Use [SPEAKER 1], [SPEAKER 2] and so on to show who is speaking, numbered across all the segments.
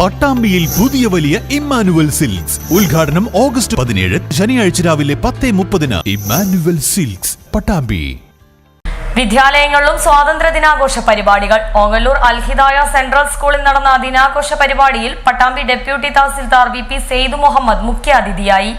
[SPEAKER 1] പട്ടാമ്പിയിൽ പുതിയ വലിയ Emmanuel silks. ഉദ്ഘാടനം ഓഗസ്റ്റ് പതിനേഴ് ശനിയാഴ്ച രാവിലെ പത്ത് മുപ്പതിന് ഇമ്മാനുവൽ സിൽക്സ് പട്ടാമ്പി.
[SPEAKER 2] വിദ്യാലയങ്ങളിലും സ്വാതന്ത്ര്യ ദിനാഘോഷ പരിപാടികൾ. ഓങ്ങല്ലൂർ അൽഹിദായ സെൻട്രൽ സ്കൂളിൽ നടന്ന ദിനാഘോഷ പരിപാടിയിൽ Pattambi deputy tahsildar V P Syed Muhammad മുഖ്യാതിഥിയായി.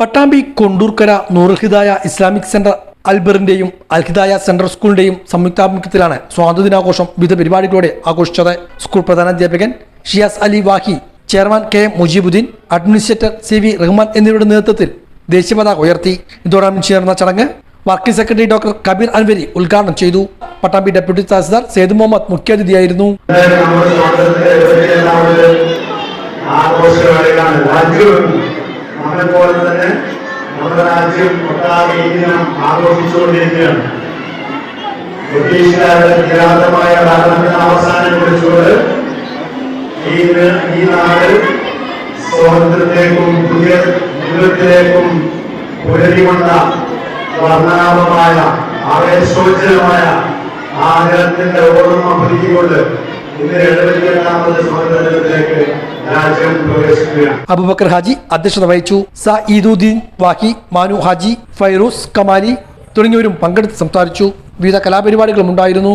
[SPEAKER 3] പട്ടാമ്പി കൊണ്ടൂർക്കര നൂറുഹിദായ ഇസ്ലാമിക് സെന്റർ അൽബറിന്റെയും അൽഹിദായ സെൻട്രൽ സ്കൂളിന്റെയും സംയുക്താഭിമുഖ്യത്തിലാണ് സ്വാതന്ത്ര്യദിനാഘോഷം വിവിധ പരിപാടികളോടെ ആഘോഷിച്ചത്. School പ്രധാനാധ്യാപകൻ Shiyas Ali Wahi chairman K M Mujeebuddin administrator C V Rahman എന്നിവരുടെ നേതൃത്വത്തിൽ ദേശീയപതാക ഉയർത്തി. ഇതോടൊപ്പം ചേർന്ന ചടങ്ങ് working secretary doctor Kabeer Anwari ഉദ്ഘാടനം ചെയ്തു. പട്ടാമ്പി ഡെപ്യൂട്ടി തഹസിൽദാർ സെയ്ദ് മുഹമ്മദ് മുഖ്യാതിഥിയായിരുന്നു.
[SPEAKER 4] ദിനം ആഘോഷിച്ചുകൊണ്ടിരിക്കുകയാണ്. ബ്രിട്ടീഷുകാരുടെ കിരാതമായ ഭരണത്തിന് അവസാനം കുറിച്ചുകൊണ്ട് ഈ ഈ നാട് സ്വാതന്ത്ര്യത്തിലേക്കും പുതിയ ജീവിതത്തിലേക്കും വന്ന വർണാഭമായ ആവേശോജ്ജലമായ ആ ദിനത്തിന്റെ ഓർമ്മ പുതുക്കിക്കൊണ്ട്
[SPEAKER 3] അബുബക്കർ ഹാജി അധ്യക്ഷത വഹിച്ചു. സ വാഹി മാനു ഹാജി ഫൈറൂസ് കമാലി തുടങ്ങിയവരും പങ്കെടുത്ത് സംസാരിച്ചു. വിവിധ കലാപരിപാടികളും ഉണ്ടായിരുന്നു